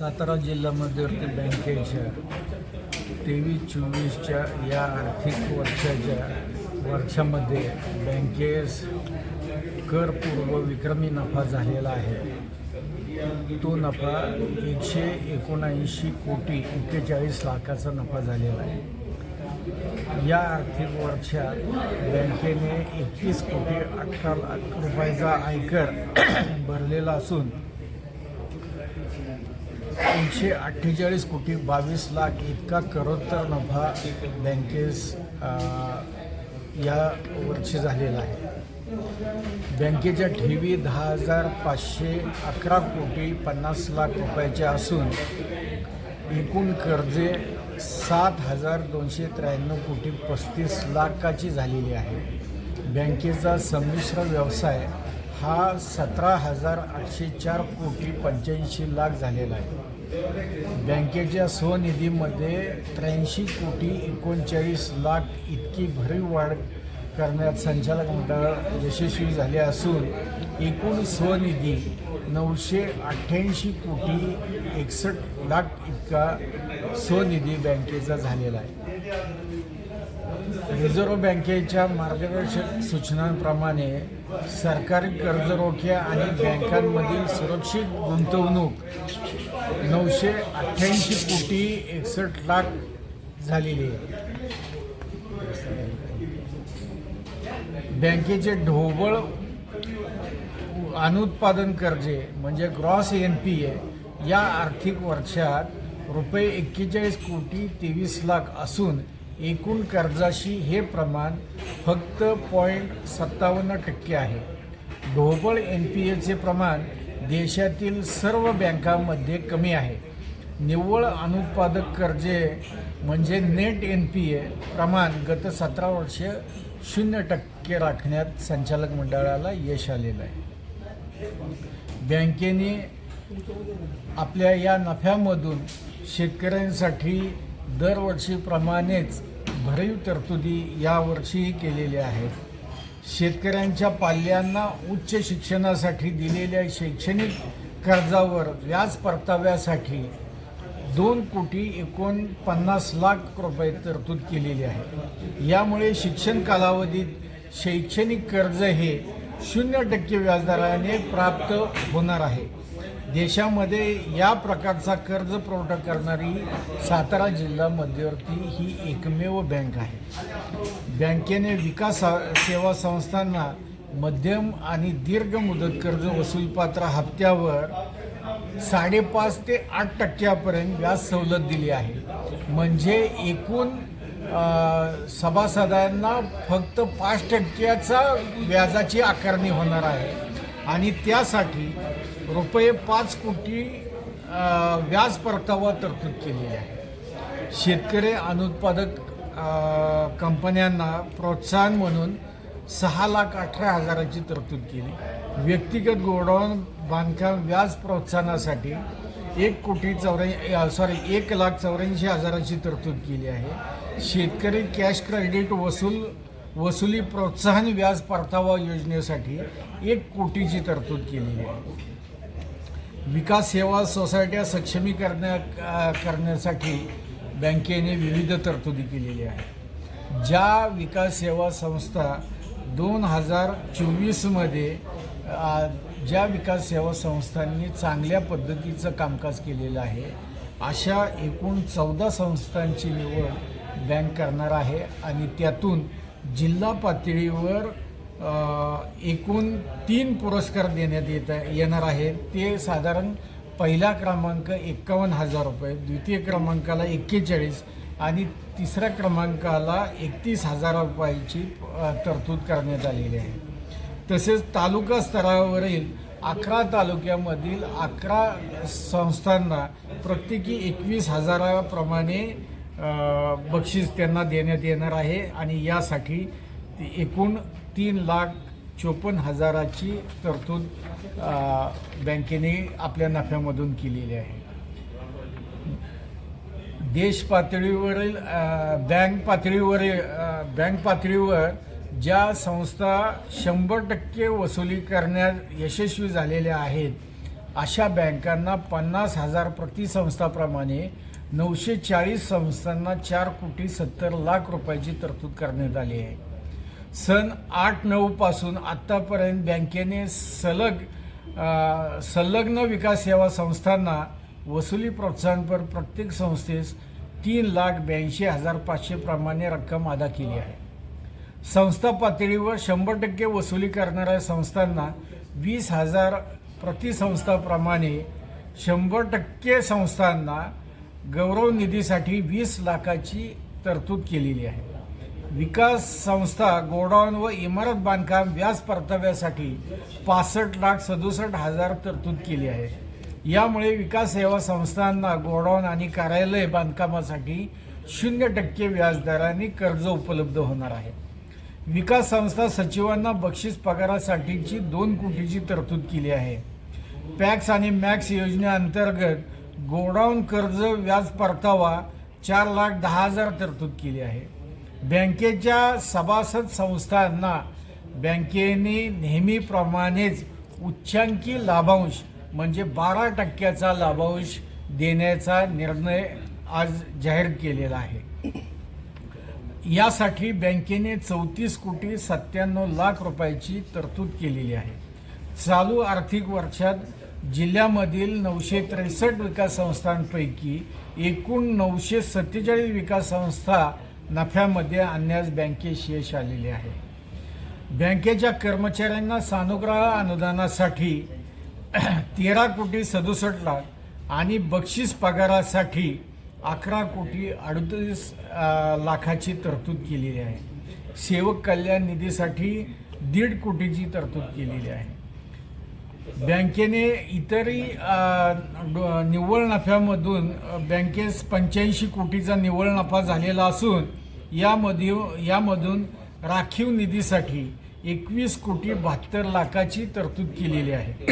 सातारा जिल्हा मध्यवर्ती बँकेच्या तेवीस चोवीसच्या या आर्थिक वर्षाच्या वर्षामध्ये बँकेस करपूर्व विक्रमी नफा झालेला आहे. तो नफा एकशे एकोणऐंशी कोटी एक्केचाळीस लाखाचा नफा झालेला आहे. या आर्थिक वर्षात बँकेने एकतीस कोटी अठरा लाख रुपयाचा आयकर भरलेला असून तीनशे अठ्ठेचाळीस कोटी बावीस लाख इतका करोत्तर नफा बँकेस या वर्षी झालेला आहे. बँकेच्या ठेवी दहा हजार पाचशे अकरा कोटी पन्नास लाख रुपयाच्या असून एकूण कर्जे सात हजार दोनशे त्र्याण्णव कोटी पस्तीस लाखाची झालेली आहे. बँकेचा संमिश्र व्यवसाय हा सतरा हजार आठशे चार कोटी पंच्याऐंशी लाख झालेला आहे. बँकेच्या स्वनिधीमध्ये त्र्याऐंशी कोटी एकोणचाळीस लाख इतकी भरीव वाढ करण्यात संचालक मंडळ यशस्वी झाले असून एकूण स्वनिधी नऊशे अठ्ठ्याऐंशी कोटी एकसष्ट लाख इतका स्वनिधी बँकेचा झालेला आहे. रिझर्व्ह बँकेच्या मार्गदर्शक सूचनांप्रमाणे सरकारी कर्जरोख्या आणि बँकांमधील सुरक्षित गुंतवणूक नऊशे अठ्ठ्याऐंशी कोटी एकसष्ट लाख झालेली आहे. बँकेचे ढोबळ अनुत्पादन कर्जे म्हणजे ग्रॉस एन पी ए या आर्थिक वर्षात रुपये एक्केचाळीस कोटी तेवीस लाख असून एकूण कर्जाशी हे प्रमाण फक्त पॉईंट सत्तावन्न टक्के आहे. ढोबळ एन पी एचे प्रमाण देशातील सर्व बँकांमध्ये कमी आहे. निव्वळ अनुत्पादक कर्जे म्हणजे नेट एन पी ए प्रमाण गत सतरा वर्ष शून्य टक्के राखण्यात संचालक मंडळाला यश आलेलं आहे. बँकेने आपल्या या नफ्यामधून शेतकऱ्यांसाठी दरवर्षीप्रमाणेच भरीव तरतुदी यावर्षीही केलेल्या आहेत. शेतकऱ्यांच्या पाल्यांना उच्च शिक्षणासाठी दिलेल्या शैक्षणिक कर्जावर व्याज परताव्यासाठी दोन कोटी एकोणपन्नास लाख रुपये तरतूद केलेली आहे. यामुळे शिक्षण कालावधीत शैक्षणिक कर्ज हे शून्य टक्के व्याजदराने प्राप्त होणार आहे. देशामध्ये या प्रकारचा कर्ज पुरवठा करणारी सातारा जिल्हा मध्यवर्ती ही एकमेव बँक आहे. बँकेने विकास सेवा संस्थांना मध्यम आणि दीर्घ मुदत कर्ज वसूलपात्र हप्त्यावर साडेपाच ते आठ टक्क्यापर्यंत व्याज सवलत दिली आहे. म्हणजे एकूण सभासदांना फक्त पाच टक्क्याचा व्याजाची आकारणी होणार आहे. आणि त्यासाठी रुपये पाच कोटी व्याज परतावा तरतूद केलेली आहे. शेतकरी अनुत्पादक कंपन्यांना प्रोत्साहन म्हणून सहा लाख अठरा हजाराची तरतूद केली. व्यक्तिगत गोडाऊन बांधकाम व्याज प्रोत्साहनासाठी एक कोटी चौऱ्या सॉरी एक लाख चौऱ्याऐंशी हजाराची तरतूद केली आहे. शेतकरी कॅश क्रेडिट वसूल वसुली प्रोत्साहन व्याज परतावा योजनेसाठी एक कोटीची तरतूद केलेली आहे. विकास सेवा सोसायट्या सक्षमी करण्या करण्यासाठी बँकेने विविध तरतुदी केलेल्या आहेत. ज्या विकास सेवा संस्था दोन हजार चोवीसमध्ये ज्या विकास सेवा संस्थांनी चांगल्या पद्धतीचं कामकाज केलेलं आहे अशा एकूण चौदा संस्थांची निवड बँक करणार आहे आणि त्यातून जिल्हा पातळीवर एकूण तीन पुरस्कार देण्यात येत येणार आहेत. ते साधारण पहिला क्रमांक एक्कावन्न हजार रुपये द्वितीय क्रमांकाला एक्केचाळीस आणि तिसऱ्या क्रमांकाला एकतीस हजार रुपयाची तरतूद करण्यात आलेली आहे. तसेच तालुका स्तरावरील अकरा तालुक्यामधील अकरा संस्थांना प्रत्येकी एकवीस हजाराप्रमाणे बक्षीस त्यांना देण्यात येणार आहे आणि यासाठी एकूण तीन लाख चोपन्न हजाराची तरतूद बँकेने आपल्या नफ्यामधून केलेली आहे. देश पातळीवरील बँक पातळीवरील बँक पातळीवर ज्या संस्था शंभर टक्के वसुली करण्यात यशस्वी झालेल्या आहेत अशा बँकांना पन्नास हजार प्रतिसंस्थाप्रमाणे नऊशे चाळीस संस्थांना चार कोटी सत्तर लाख रुपयाची तरतूद करण्यात आली आहे. सन आठ नऊ पासून आत्तापर्यंत बँकेने सलग संलग्न विकास सेवा संस्थांना वसुली प्रोत्साहनपर प्रत्येक संस्थेस तीन लाख ब्याऐंशी हजार पाचशे प्रमाणे रक्कम अदा केली आहे. संस्था पातळीवर शंभर टक्के वसुली करणाऱ्या संस्थांना वीस हजार प्रतिसंस्थाप्रमाणे शंभर टक्के संस्थांना गौरव निधीसाठी वीस लाखाची तरतूद केलेली आहे. विकास संस्था गोडाऊन व इमारत बांधकाम व्याज परताव्यासाठी पासष्ट लाख सदुसष्ट हजार तरतूद केली आहे. यामुळे विकास सेवा संस्थांना गोडाऊन आणि कार्यालय बांधकामासाठी शून्य टक्के व्याजदराने कर्ज उपलब्ध होणार आहे. विकास संस्था सचिवांना बक्षीस पगारासाठीची दोन कोटीची तरतूद केली आहे. पॅक्स आणि मॅक्स योजनेअंतर्गत गोडाऊन कर्ज व्याज परतावा चार लाख दहा हजार तरतूद केली आहे. बँकेच्या सभासद संस्थांना बँकेने नेहमीप्रमाणेच उच्चांकी लाभांश म्हणजे बारा टक्क्याचा लाभांश देण्याचा निर्णय आज जाहीर केलेला आहे. यासाठी बँकेने चौतीस कोटी सत्त्याण्णव लाख रुपयाची तरतूद केलेली आहे. चालू आर्थिक वर्षात जिल्ह्यामधील नऊशे त्रेसष्ट विकास संस्थांपैकी एकूण नऊशे सत्तेचाळीस विकास संस्था नफ्यामध्ये आणण्यास बँकेस यश आलेले आहे. बँकेच्या कर्मचाऱ्यांना सानुग्रह अनुदानासाठी तेरा कोटी सदुसष्ट लाख आणि बक्षीस पगारासाठी अकरा कोटी अडतीस लाखाची तरतूद केलेली आहे. सेवक कल्याण निधीसाठी दीड कोटीची तरतूद केलेली आहे. बँकेने इतरही डो- निव्वळ नफ्यामधून बँकेस पंच्याऐंशी कोटीचा निव्वळ नफा झालेला असून यामध्ये यामधून राखीव निधीसाठी एकवीस कोटी बहात्तर लाखाची तरतूद केलेली आहे.